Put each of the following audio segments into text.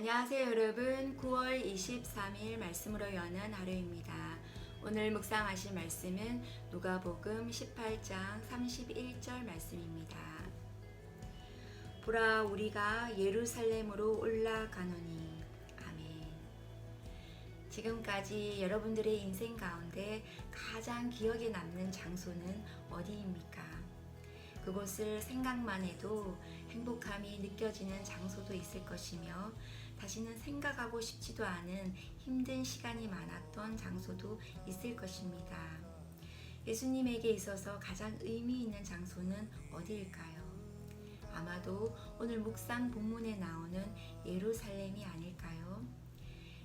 안녕하세요 여러분. 9월 23일 말씀으로 여는 하루입니다. 오늘 묵상하실 말씀은 누가복음 18장 31절 말씀입니다. 보라 우리가 예루살렘으로 올라가노니. 아멘. 지금까지 여러분들의 인생 가운데 가장 기억에 남는 장소는 어디입니까? 그곳을 생각만 해도 행복함이 느껴지는 장소도 있을 것이며 다시는 생각하고 싶지도 않은 힘든 시간이 많았던 장소도 있을 것입니다. 예수님에게 있어서 가장 의미 있는 장소는 어디일까요? 아마도 오늘 묵상 본문에 나오는 예루살렘이 아닐까요?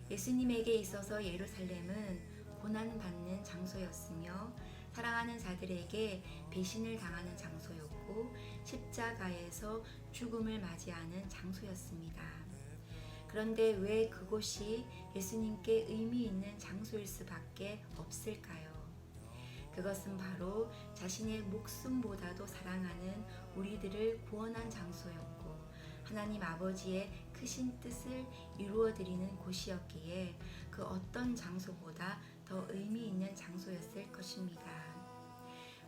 예수님에게 있어서 예루살렘은 고난받는 장소였으며 사랑하는 자들에게 배신을 당하는 장소였고 십자가에서 죽음을 맞이하는 장소였습니다. 그런데 왜 그곳이 예수님께 의미 있는 장소일 수밖에 없을까요? 그것은 바로 자신의 목숨보다도 사랑하는 우리들을 구원한 장소였고 하나님 아버지의 크신 뜻을 이루어 드리는 곳이었기에 그 어떤 장소보다 더 의미 있는 장소였을 것입니다.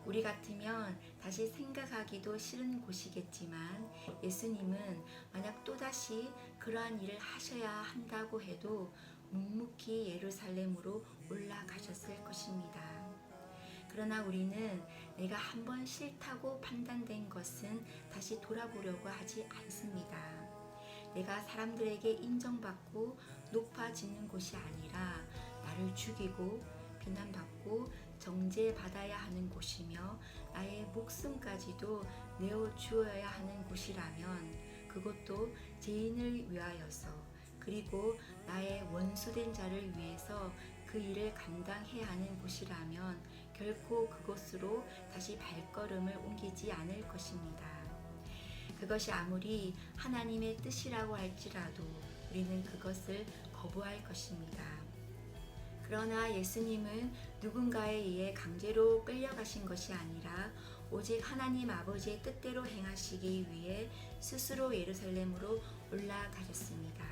우리 같으면 다시 생각하기도 싫은 곳이겠지만 예수님은 만약 또다시 그러한 일을 하셔야 한다고 해도 묵묵히 예루살렘으로 올라가셨을 것입니다. 그러나 우리는 내가 한 번 싫다고 판단된 것은 다시 돌아보려고 하지 않습니다. 내가 사람들에게 인정받고 높아지는 곳이 아니라 나를 죽이고 비난받고 정죄받아야 하는 곳이며 나의 목숨까지도 내어 주어야 하는 곳이라면 그것도 죄인을 위하여서 그리고 나의 원수된 자를 위해서 그 일을 감당해야 하는 곳이라면 결코 그곳으로 다시 발걸음을 옮기지 않을 것입니다. 그것이 아무리 하나님의 뜻이라고 할지라도 우리는 그것을 거부할 것입니다. 그러나 예수님은 누군가에 의해 강제로 끌려가신 것이 아니라 오직 하나님 아버지의 뜻대로 행하시기 위해 스스로 예루살렘으로 올라가셨습니다.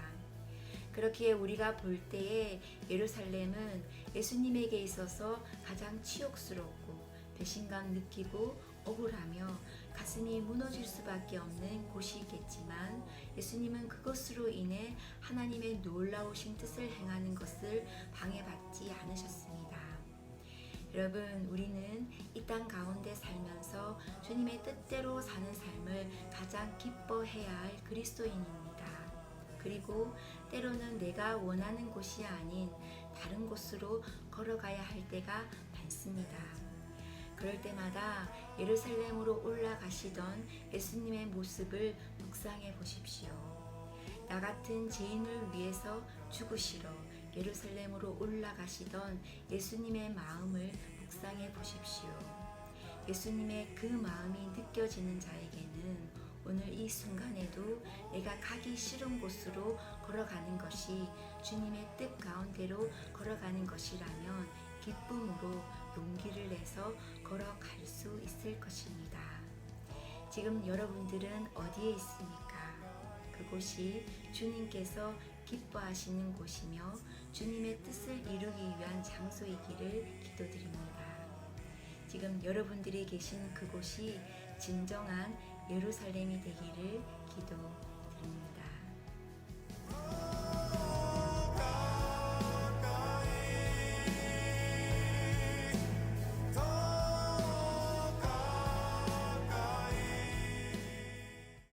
그렇기에 우리가 볼 때에 예루살렘은 예수님에게 있어서 가장 치욕스럽고 배신감 느끼고 억울하며 가슴이 무너질 수밖에 없는 곳이겠지만 예수님은 그것으로 인해 하나님의 놀라우신 뜻을 행하는 것을 방해받지 않으셨습니다. 여러분, 우리는 이 땅 가운데 살면서 주님의 뜻대로 사는 삶을 가장 기뻐해야 할 그리스도인입니다. 그리고 때로는 내가 원하는 곳이 아닌 다른 곳으로 걸어가야 할 때가 많습니다. 그럴 때마다 예루살렘으로 올라가시던 예수님의 모습을 묵상해 보십시오. 나 같은 죄인을 위해서 죽으시러 예루살렘으로 올라가시던 예수님의 마음을 묵상해 보십시오. 예수님의 그 마음이 느껴지는 자에게는 오늘 이 순간에도 내가 가기 싫은 곳으로 걸어가는 것이 주님의 뜻 가운데로 걸어가는 것이라면 기쁨으로 용기를 내서 걸어갈 수 있을 것입니다. 지금 여러분들은 어디에 있습니까? 그곳이 주님께서 기뻐하시는 곳이며 주님의 뜻을 이루기 위한 장소이기를 기도드립니다. 지금 여러분들이 계신 그곳이 진정한 예루살렘이 되기를 기도드립니다.